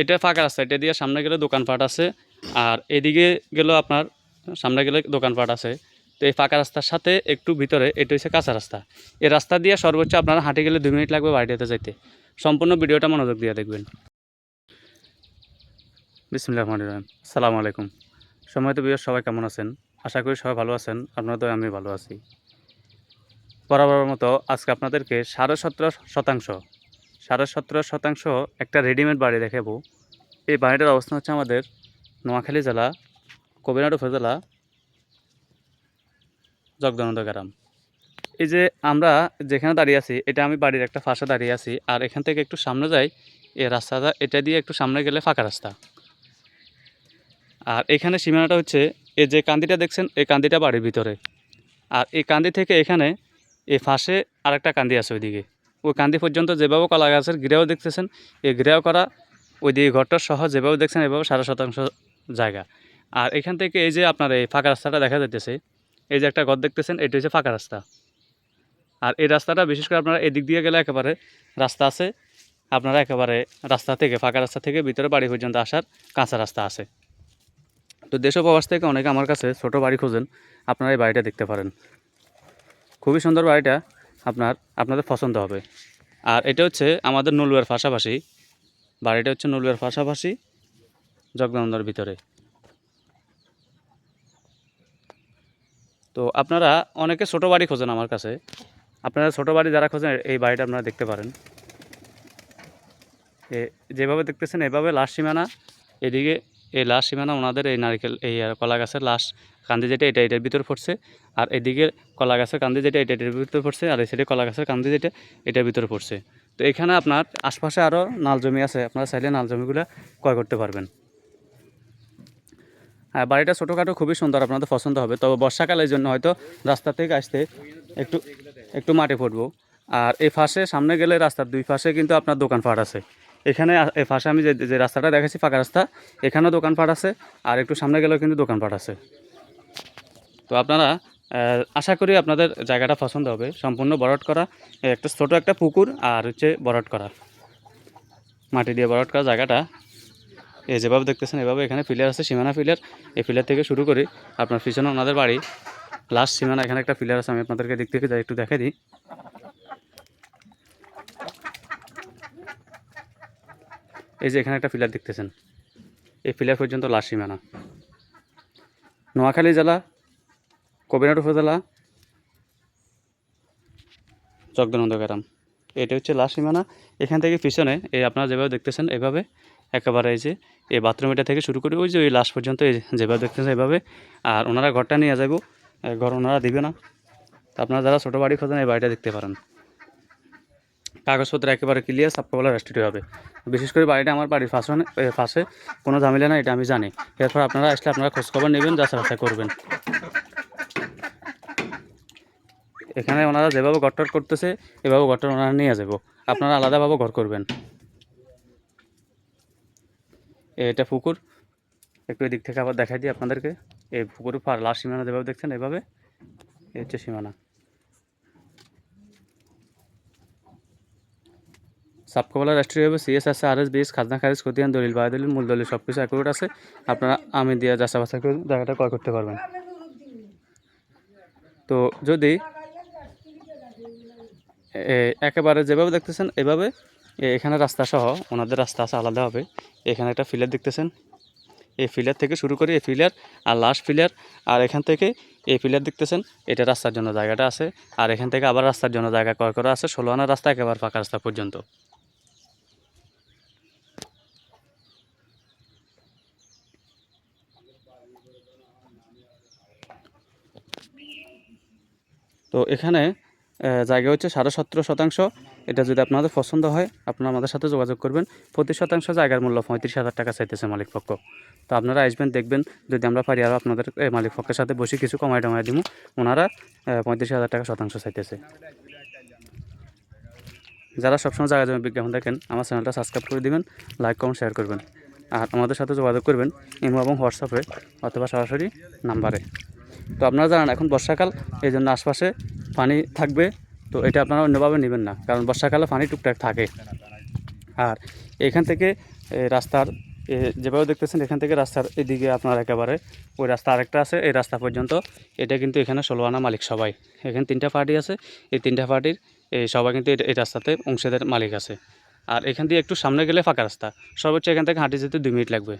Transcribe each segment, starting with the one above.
এটা ফাঁকা রাস্তা, এটা দিয়ে সামনে গেলে দোকানপাট আছে। আর এদিকে গেলেও আপনার সামনে গেলে দোকানপাট আছে। তো এই ফাঁকা রাস্তার সাথে একটু ভিতরে, এটা হচ্ছে কাঁচা রাস্তা। এই রাস্তা দিয়ে সর্বোচ্চ আপনারা হাঁটে গেলে দুই মিনিট লাগবে বাড়িতে যাইতে সম্পূর্ণ ভিডিওটা মনোযোগ দিয়ে দেখবেন। বিসমুল্লাহ রহমান রহিম। সালামু আলাইকুম। সময় তো বিয়ের সবাই কেমন আছেন? আশা করি সবাই ভালো আছেন। আপনারা তো আমি ভালো আছি। বরাবর মতো আজকে আপনাদেরকে সাড়ে সতেরো শতাংশ সাড়ে সতেরো শতাংশ একটা রেডিমেড বাড়ি দেখাবো। এই বাড়িটার অবস্থান হচ্ছে আমাদের নোয়াখালী জেলা কবিরাট উপজেলা, জগদানন্দ গ্রাম। এই যে আমরা যেখানে দাঁড়িয়ে আছি, এটা আমি বাড়ির একটা ফাঁসে দাঁড়িয়ে আছি, আর এখান থেকে একটু সামনে যাই, এই রাস্তাটা, এটা দিয়ে একটু সামনে গেলে ফাঁকা রাস্তা। আর এখানে সীমানাটা হচ্ছে, এই যে কান্দিটা দেখছেন, এই কান্দিটা বাড়ির ভিতরে। আর এই কান্দি থেকে এখানে, এই ফাঁসে আরেকটা কান্দি আছে ওইদিকে। ওই কান্দি পর্যন্ত যেভাবে কলা গাছের ঘিরেও দেখতেছেন, এই ঘিরেও করা ওই দিয়ে ঘরটার সহ যেভাবে দেখছেন, এভাবে সাড়ে শতাংশ জায়গা। আর এখান থেকে এই যে আপনার এই ফাঁকা রাস্তাটা দেখা যাইতেছে, এই যে একটা ঘর দেখতেছেন, এটি হচ্ছে ফাঁকা রাস্তা। আর এই রাস্তাটা বিশেষ করে আপনারা এদিক দিয়ে গেলে একেবারে রাস্তা আছে, আপনারা একেবারে রাস্তা থেকে, ফাঁকা রাস্তা থেকে ভিতরে বাড়ি পর্যন্ত আসার কাঁচা রাস্তা আছে। তো দেশ প্রবাস থেকে অনেকে আমার কাছে ছোট বাড়ি খোঁজেন, আপনারা এই বাড়িটা দেখতে পারেন। খুবই সুন্দর বাড়িটা আপনার, আপনাদের পছন্দ হবে। আর এটা হচ্ছে আমাদের নলুয়ার পাশাপাশি। বাড়িটা হচ্ছে নলুয়ার পাশাপাশি জগদানন্দর ভিতরে। তো আপনারা অনেকে ছোট বাড়ি খোঁজেন আমার কাছে। আপনারা ছোট বাড়ি যারা খোঁজেন, এই বাড়িটা আপনারা দেখতে পারেন। এ, যেভাবে দেখতেছেন, এভাবে লাশ সীমানা, এদিকে এই লাশ সীমানা, ওনাদের এই নারকেল, এই কলা গাছের লাশ কান্দি যেটা এটা এটার ভিতরে পড়ছে আর এদিকে কলা গাছের কান্দি যেটা এটা এটার ভিতরে পড়ছে আর এই সাইডে কলা গাছের কান্দি যেটা এটার ভিতরে পড়ছে তো এখানে আপনার আশপাশে আরও নাল জমি আছে, আপনারা চাইলে নাল জমিগুলো ক্রয় করতে পারবেন। হ্যাঁ বাড়িটা ছোটোখাটো, খুবই সুন্দর, আপনাদের পছন্দ হবে। তবে বর্ষাকালের জন্য হয়তো রাস্তা থেকে আসতে একটু একটু মাটি ফুটবো আর এই ফাঁসে সামনে গেলে রাস্তার দুই পাশে কিন্তু আপনার দোকানপাট আছে। এখানে এই ফাঁসে আমি যে যে রাস্তাটা দেখেছি ফাঁকা রাস্তা, এখানেও দোকানপাট আছে, আর একটু সামনে গেলেও কিন্তু দোকানপাট আছে। তো আপনারা আশা করি আপনাদের জায়গাটা পছন্দ হবে। সম্পূর্ণ বরট করা, একটা ছোটো একটা পুকুর আর হচ্ছে বরট করা। মাটি দিয়ে বরট করা জায়গাটা। এই যেভাবে দেখতেছেন, এভাবে এখানে পিলার আছে, সীমানা পিলার এই পিলার থেকে শুরু করে আপনার পিছনে ওনাদের বাড়ি, লাস্ট সীমানা, এখানে একটা পিলার আছে, আমি আপনাদেরকে দিক থেকে একটু দেখে দিই। এই যে এখানে একটা পিলার দেখতেছেন। এই পিলার পর্যন্ত লাস্ট সীমানা। নোয়াখালী জেলা কবিরাট উপজেলা, জগদানন্দ গ্রাম। এটা হচ্ছে লাস্ট সীমানা। এখান থেকে পিছনে, এই আপনারা যেভাবে দেখতেছেন এভাবে, একেবারে এই যে, এই বাথরুম এটা থেকে শুরু করে ওই যে ওই লাস্ট পর্যন্ত এই যেভাবে দেখতেছেন এভাবে। আর ওনারা ঘরটা নিয়ে যাব ঘর ওনারা দিবে না। আপনারা যারা ছোটো বাড়ি খোঁজেন, এই বাড়িটা দেখতে পারেন। কাগজপত্র একেবারে ক্লিয়ার সাপকাওয়ালা রেস্ট্রিট হবে। বিশেষ করে বাড়িটা আমার বাড়ির ফাঁসে ফাঁসে কোনো ঝামেলা না এটা আমি জানি। এরপর আপনারা আসলে আপনারা খোঁজখবর নেবেন যাচাই করবেন। এখানে ওনারা যেভাবে ঘরটর করতেছে, এভাবে ঘরটর ওনারা নিয়ে যাব। আপনারা আলাদাভাবে ঘর করবেন। এটা পুকুর। একটু এদিক থেকে আবার দেখাই দিই আপনাদেরকে। এই পুকুরের পার লাস্ট সীমানা যেভাবে দেখছেন, এভাবে। এই হচ্ছে সীমানা। সাবকবলা রাষ্ট্রীয় হবে সিএস আছে আর এস বিএস, খাজনা খারিজ, খতিয়ান, দলিল বায়ু দলিল মূল দলিল সব কিছু অ্যাকুরেট আছে। আপনারা আমি দিয়ে যাচা বাছাই করে জায়গাটা ক্রয় করতে পারবেন। তো যদি একেবারে যেভাবে দেখতেছেন, এভাবে এখানে রাস্তা সহ ওনাদের রাস্তা আছে আলাদা হবে। এখানে একটা ফিলার দেখতেছেন। এই ফিলার থেকে শুরু করে এই ফিলার আর লাস্ট ফিলার আর এখান থেকে এই ফিলার দেখতেছেন, এটা রাস্তার জন্য জায়গাটা আছে। আর এখান থেকে আবার রাস্তার জন্য জায়গা ক্রয় করা আছে। ষোলো আনা রাস্তা একেবারে ফাঁকা রাস্তা পর্যন্ত। তো এখানে জায়গা হচ্ছে সাড়ে সতেরো শতাংশ। এটা যদি আপনাদের পছন্দ হয়, আপনারা আমাদের সাথে যোগাযোগ করবেন। প্রতি শতাংশ জায়গার মূল্য পঁয়ত্রিশ হাজার টাকা চাইতেছে মালিক পক্ষ। তো আপনারা আসবেন, দেখবেন, যদি আমরা পারি আরও আপনাদের এই মালিক পক্ষের সাথে বসে কিছু কমাই টমাই দিব ওনারা পঁয়ত্রিশ হাজার টাকা শতাংশ চাইতেছে। যারা সবসময় জায়গা জমি বিজ্ঞাপন দেখেন, আমার চ্যানেলটা সাবস্ক্রাইব করে দিবেন, লাইক, কমেন্ট, শেয়ার করবেন। আর আমাদের সাথে যোগাযোগ করবেন ইমো এবং হোয়াটসঅ্যাপে অথবা সরাসরি নাম্বারে। তো আপনারা জানেন, এখন বর্ষাকাল এই জন্য আশপাশে পানি থাকবে, তো এটা আপনারা অন্যভাবে নেবেন না, কারণ বর্ষাকালে পানি টুকটাক থাকে। আর এখান থেকে রাস্তার যেভাবে দেখতেছেন, এখান থেকে রাস্তার এদিকে আপনার একেবারে ওই রাস্তা আরেকটা আছে, এই রাস্তা পর্যন্ত। এটা কিন্তু এখানে ষোলো আনা মালিক সবাই। এখানে তিনটা পার্টি আছে, এই তিনটা পার্টির এই সবাই কিন্তু এই রাস্তাতে অংশীদার মালিক আছে। আর এখান দিয়ে একটু সামনে গেলে ফাঁকা রাস্তা। সর্বোচ্চ এখান থেকে হাঁটি যেতে দুই মিনিট লাগবে।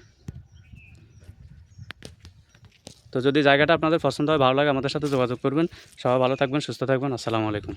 তো যদি জায়গাটা আপনাদের পছন্দ হয়, ভালো লাগে, আমাদের সাথে যোগাযোগ করবেন। সবাই ভালো থাকবেন, সুস্থ থাকবেন। আসসালামু আলাইকুম।